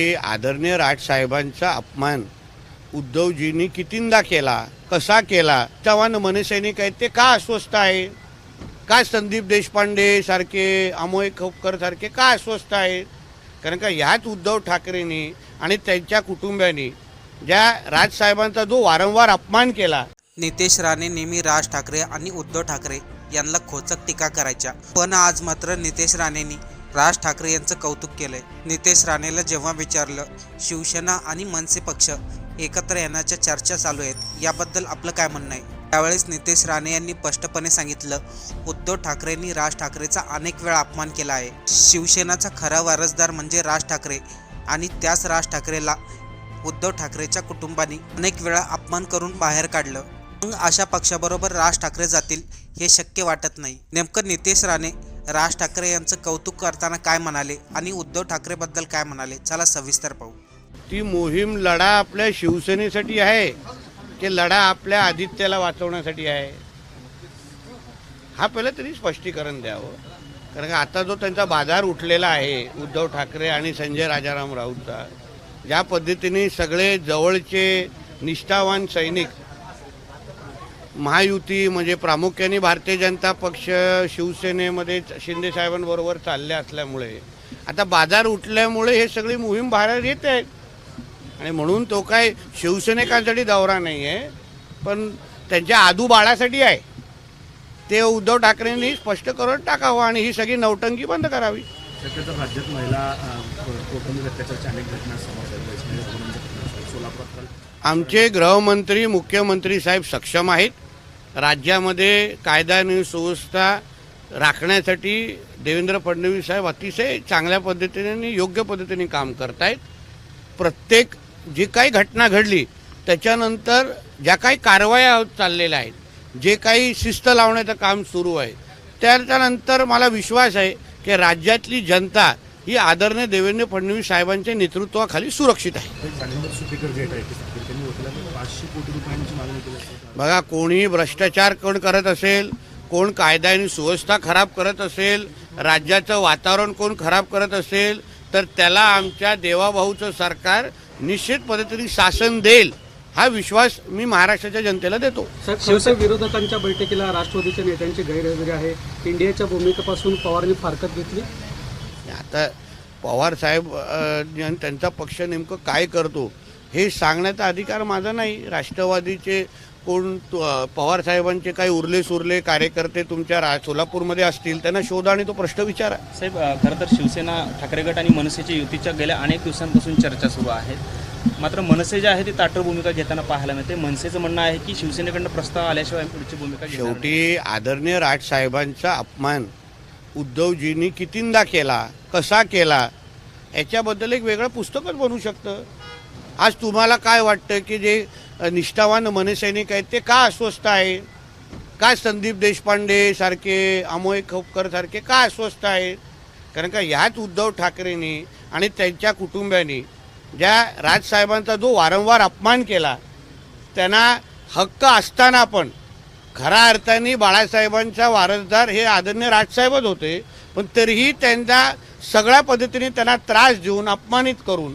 हे आदरणीय राजसाहेबांचा अपमान उद्धवजींनी कितींदा केला कसा केला चव्हाण मनसैनिक आहेत ते का अस्वस्थ आहे? का संदीप देशपांडे सारखे अमोय खोपकर सारखे का अस्वस्थ आहेत? कारण का ह्याच उद्धव ठाकरेंनी आणि त्यांच्या कुटुंबियांनी ज्या राजसाहेबांचा जो वारंवार अपमान केला. नितेश राणे नेहमी राज ठाकरे आणि उद्धव ठाकरे यांना खोचक टीका करायच्या. पण आज मात्र नितेश राणेंनी राज ठाकरे यांचं कौतुक केलंय. नितेश राणेला जेव्हा विचारलं शिवसेना आणि मनसे पक्ष एकत्र येण्याच्या चर्चा चालू आहेत याबद्दल आपलं काय म्हणणं आहे? त्यावेळेस नितेश राणे यांनी स्पष्टपणे सांगितलं उद्धव ठाकरेंनी राज ठाकरेचा अनेक वेळा अपमान केला आहे. शिवसेनाचा खरा वारसदार म्हणजे राज ठाकरे आणि त्याच राज ठाकरेला उद्धव ठाकरेच्या कुटुंबाने अनेक वेळा अपमान करून बाहेर काढलं. मग अशा पक्षाबरोबर राज ठाकरे जातील हे शक्य वाटत नाही. नेमकं नितेश राणे राज ठाकरे यांचं कौतुक करताना काय म्हणाले आणि उद्धव ठाकरेबद्दल काय म्हणाले? चला सविस्तर पाहू. ती मोहीम लढा आपल्या शिवसेनेसाठी आहे की लढा आपल्या आदित्याला वाचवण्यासाठी आहे? हा पहिलं तरी स्पष्टीकरण द्यावं. कारण का आता जो त्यांचा बाजार उठलेला आहे उद्धव ठाकरे आणि संजय राजाराम राऊतचा ज्या पद्धतीने सगळे जवळचे निष्ठावान सैनिक महायुती म्हणजे प्रामुख्याने भारतीय जनता पक्ष शिवसेनेमध्ये शिंदे साहेबांबरोबर चालले असल्यामुळे. आता बाजार उठल्यामुळे हे सगळी मोहीम बाहेर येत आहे आणि म्हणून तो काय शिवसैनिकांसाठी दौरा नाही आहे पण त्यांच्या आदू बाळासाठी आहे. ते उद्धव ठाकरेंनी स्पष्ट करून टाकावं आणि ही सगळी नौटंकी बंद करावी. शक्यतो राज्यात महिला आमचे गृहमंत्री मुख्यमंत्री साहेब सक्षम आहेत. राज्यामध्ये कायदा आणि सुव्यवस्था राखण्यासाठी देवेंद्र फडणवीस साहेब अतिशय चांगल्या पद्धतीने आणि योग्य पद्धतीने काम करतायत प्रत्येक जी काही घटना घडली त्याच्यानंतर ज्या काही कारवाया चाललेल्या आहेत जे काही शिस्त लावण्याचं काम सुरू आहे त्याच्यानंतर मला विश्वास आहे की राज्यातली जनता ही आदरणीय देवेंद्र फडणवीस साहेबांच्या नेतृत्वाखाली सुरक्षित आहे पाचशे कोटी रुपयांची मागणी केली असते. बघा कोणी भ्रष्टाचार कोण करत असेल कोण कायदा आणि सुव्यवस्था खराब करत असेल राज्याचं वातावरण कोण खराब करत असेल तर त्याला आमच्या देवाभाऊचं सरकार निश्चित पद्धतीने शासन देईल हा विश्वास मी महाराष्ट्राच्या जनतेला देतो. साहेब खरं विरोधकांच्या बैठकीला राष्ट्रवादीच्या नेत्यांची गैरहजेरी आहे. इंडियाच्या भूमिकेपासून पवारांनी फारकत घेतली? आता पवार साहेब अ, आणि त्यांचा पक्ष नेमकं काय करतो? हे सांगण्याचा अधिकार माझा नाही. राष्ट्रवादीचे कोण पवार साहेबांचे काही उरले सुरले कार्यकर्ते तुमच्या रा सोलापूरमध्ये असतील त्यांना शोधा आणि तो प्रश्न विचारा. साहेब खरं तर शिवसेना ठाकरे गट आणि मनसेच्या युतीच्या गेल्या अनेक दिवसांपासून चर्चा सुरू आहेत मात्र मनसे जे आहे ती ताठर भूमिका घेताना पाहायला मिळते. मनसेचं म्हणणं आहे की शिवसेनेकडनं प्रस्ताव आल्याशिवाय पुढची भूमिका. शेवटी आदरणीय राजसाहेबांचा अपमान उद्धवजींनी कितींदा केला कसा केला याच्याबद्दल एक वेगळं पुस्तकच बनू शकतं. आज तुम्हाला काय वाटतं की जे निष्ठावान मनसैनिक आहेत ते का अस्वस्थ आहे? का संदीप देशपांडे सारखे अमोय खोपकर सारखे का अस्वस्थ आहेत? कारण का ह्याच उद्धव ठाकरेंनी आणि त्यांच्या कुटुंबियांनी ज्या राजसाहेबांचा जो वारंवार अपमान केला त्यांना हक्क असताना पण खऱ्या अर्थाने बाळासाहेबांचा वारसदार हे आदरणीय राजसाहेबच होते पण तरीही त्यांना सगळ्या पद्धतीने त्यांना त्रास देऊन अपमानित करून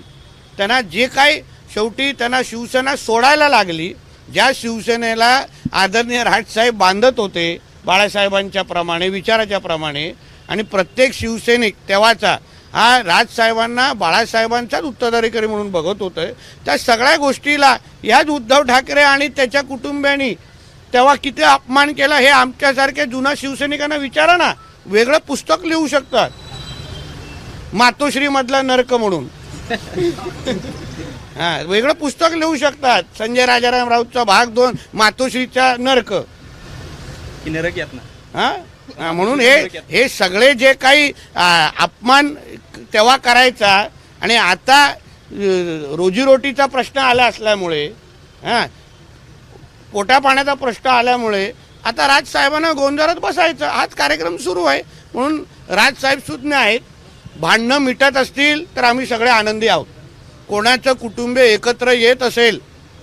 त्यांना जे काही शेवटी त्यांना शिवसेना सोडायला लागली. ज्या शिवसेनेला आदरणीय राजसाहेब बांधत होते बाळासाहेबांच्या प्रमाणे विचाराच्या प्रमाणे आणि प्रत्येक शिवसैनिक तेव्हाचा हा राजसाहेबांना बाळासाहेबांचाच उत्तराधिकारी म्हणून बघत होतं. त्या सगळ्या गोष्टीला याच उद्धव ठाकरे आणि त्याच्या कुटुंबियांनी तेव्हा किती अपमान केला हे आमच्यासारख्या जुना शिवसैनिकांना विचारा ना. वेगळं पुस्तक लिहू शकतात. मातोश्रीमधला नरक म्हणून. हा वेगळं पुस्तक लिहू शकतात. संजय राजाराम राऊतचा भाग दोन मातोश्रीचा नरक. की नरक यात ना हा म्हणून हे हे सगळे जे काही अपमान तेव्हा करायचा आणि आता रोजीरोटीचा प्रश्न आला असल्यामुळे हा पोटा पाण्याचा प्रश्न आल्यामुळे आता राजसाहेबांना गोंधळात बसायचं. हाच कार्यक्रम सुरू आहे. म्हणून राजसाहेब सुज्ञ आहेत. भांडणं मिटत असतील तर आम्ही सगळे आनंदी आहोत. कोणाचं कुटुंब एकत्र येत असेल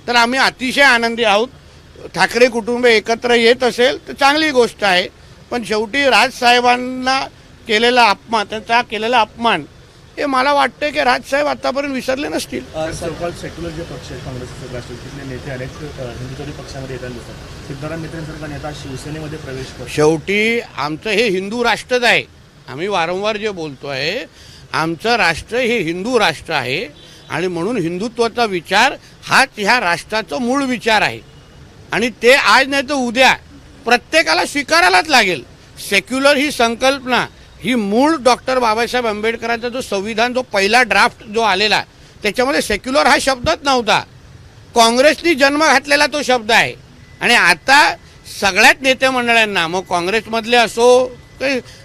तर आम्ही अतिशय आनंदी आहोत. ठाकरे कुटुंब एकत्र येत असेल तर चांगली गोष्ट आहे. पण शेवटी राजसाहेबांना केलेला अपमान त्यांचा केलेला अपमान ते मला वाटतं की राजसाहेब आतापर्यंत विसरले नसतील. सेक्युलर जे पक्ष आहेत राष्ट्रवादीतले नेते अनेक पक्षामध्ये येताना दिसतात. सिद्धराम मित्रांसारखा नेता शिवसेनेमध्ये प्रवेश करतो. शेवटी आमचं हे हिंदू राष्ट्रच आहे. आम्ही वारंवार जे बोलतो आहे आमचं राष्ट्र हे हिंदू राष्ट्र आहे. आणि म्हणून हिंदुत्वाचा विचार हाच ह्या राष्ट्राचा मूळ विचार आहे. आणि ते आज नाही तर उद्या प्रत्येकाला स्वीकारायलाच लागेल. सेक्युलर ही संकल्पना ही मूळ डॉक्टर बाबासाहेब आंबेडकरांचा जो संविधान जो पहिला ड्राफ्ट जो आलेला त्याच्यामध्ये सेक्युलर हा शब्दच नव्हता. काँग्रेसनी जन्म घातलेला तो शब्द आहे. आणि आता सगळ्याच नेते मंडळांना मग काँग्रेसमधले असो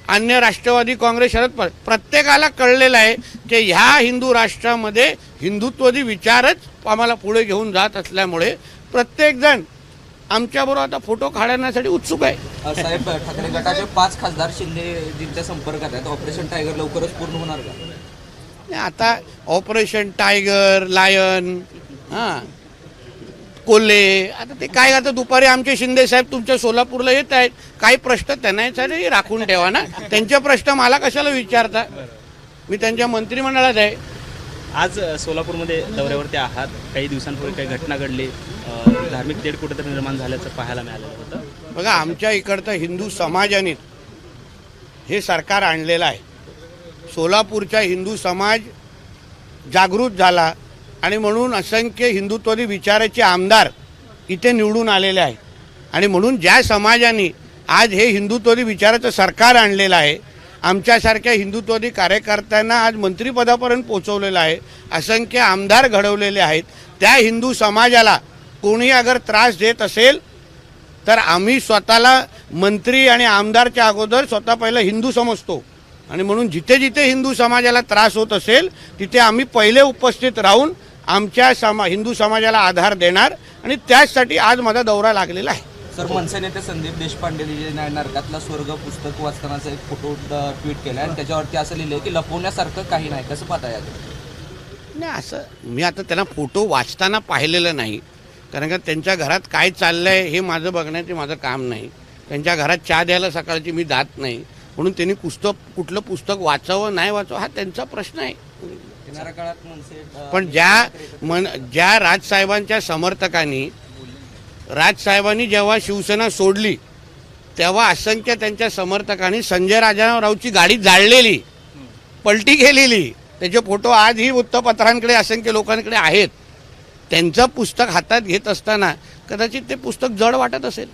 अन्य राष्ट्रवादी काँग्रेस शरद प्रत्येकाला कळलेलं आहे की ह्या हिंदू राष्ट्रामध्ये हिंदुत्वदी विचारच आम्हाला पुढे घेऊन जात असल्यामुळे प्रत्येकजण आमच्याबरोबर आता फोटो काढण्यासाठी उत्सुक आहे. साहेब ठाकरे गटाचे पाच खासदार शिंदेजींच्या संपर्कात आहेत. ऑपरेशन टायगर लवकरच पूर्ण होणार का? आता ऑपरेशन टायगर लायन हां कोल्हे आता ते काय आता दुपारी आमचे शिंदे साहेब तुमच्या सोलापूरला येत आहेत. काही प्रश्न त्यांना राखून ठेवा ना. त्यांचे प्रश्न मला कशाला विचारता? मी त्यांच्या मंत्रिमंडळात आहे. आज सोलापूरमध्ये दौऱ्यावरती आहात. काही दिवसांपूर्वी काही घटना घडली. धार्मिक तेढ कुठेतरी निर्माण झाल्याचं पाहायला मिळालं होतं. बघा आमच्या इकडचं हिंदू समाजाने हे सरकार आणलेलं आहे. सोलापूरचा हिंदू समाज जागृत झाला आणि म्हणून असंख्य हिंदुत्वादी विचाराचे आमदार इथे निवडून आलेले आहेत. आणि म्हणून ज्या समाजाने आज हे हिंदुत्वादी विचाराचं सरकार आणलेलं आहे आमच्यासारख्या हिंदुत्वादी कार्यकर्त्यांना आज मंत्रिपदापर्यंत पोचवलेलं आहे. असंख्य आमदार घडवलेले आहेत. त्या हिंदू समाजाला कोणी अगर त्रास देत असेल तर आम्ही स्वतःला मंत्री आणि आमदारच्या अगोदर स्वतः पहिलं हिंदू समजतो. आणि म्हणून जिथे जिथे हिंदू समाजाला त्रास होत असेल तिथे आम्ही पहिले उपस्थित राहून आमच्या समा हिंदू समाजाला आधार देणार. आणि त्याचसाठी आज माझा दौरा लागलेला आहे. सर मनसे नेते संदीप देशपांडे नरकातला स्वर्ग पुस्तक वाचतानाचा एक फोटो ट्विट केला आणि त्याच्यावरती असं लिहिलंय की लपवण्यासारखं काही नाही. कसं पाहता यात नाही असं मी आता त्यांना फोटो वाचताना पाहिलेलं नाही. कारण का त्यांच्या घरात काय चाललं आहे हे माझं बघण्याचे माझं काम नाही. त्यांच्या घरात चहा द्यायला सकाळची मी जात नाही. म्हणून त्यांनी पुस्तक कुठलं पुस्तक वाचावं नाही वाचावं हा त्यांचा प्रश्न आहे. पण ज्या मन ज्या राजसाहेबांच्या समर्थकांनी राजसाहेबांनी जेव्हा शिवसेना सोडली तेव्हा असंख्य त्यांच्या समर्थकांनी संजय राजारावची गाडी जाळलेली पलटी केलेली. त्याचे फोटो आजही वृत्तपत्रांकडे असंख्य लोकांकडे आहेत. त्यांचं पुस्तक हातात घेत असताना कदाचित ते पुस्तक जड वाटत असेल.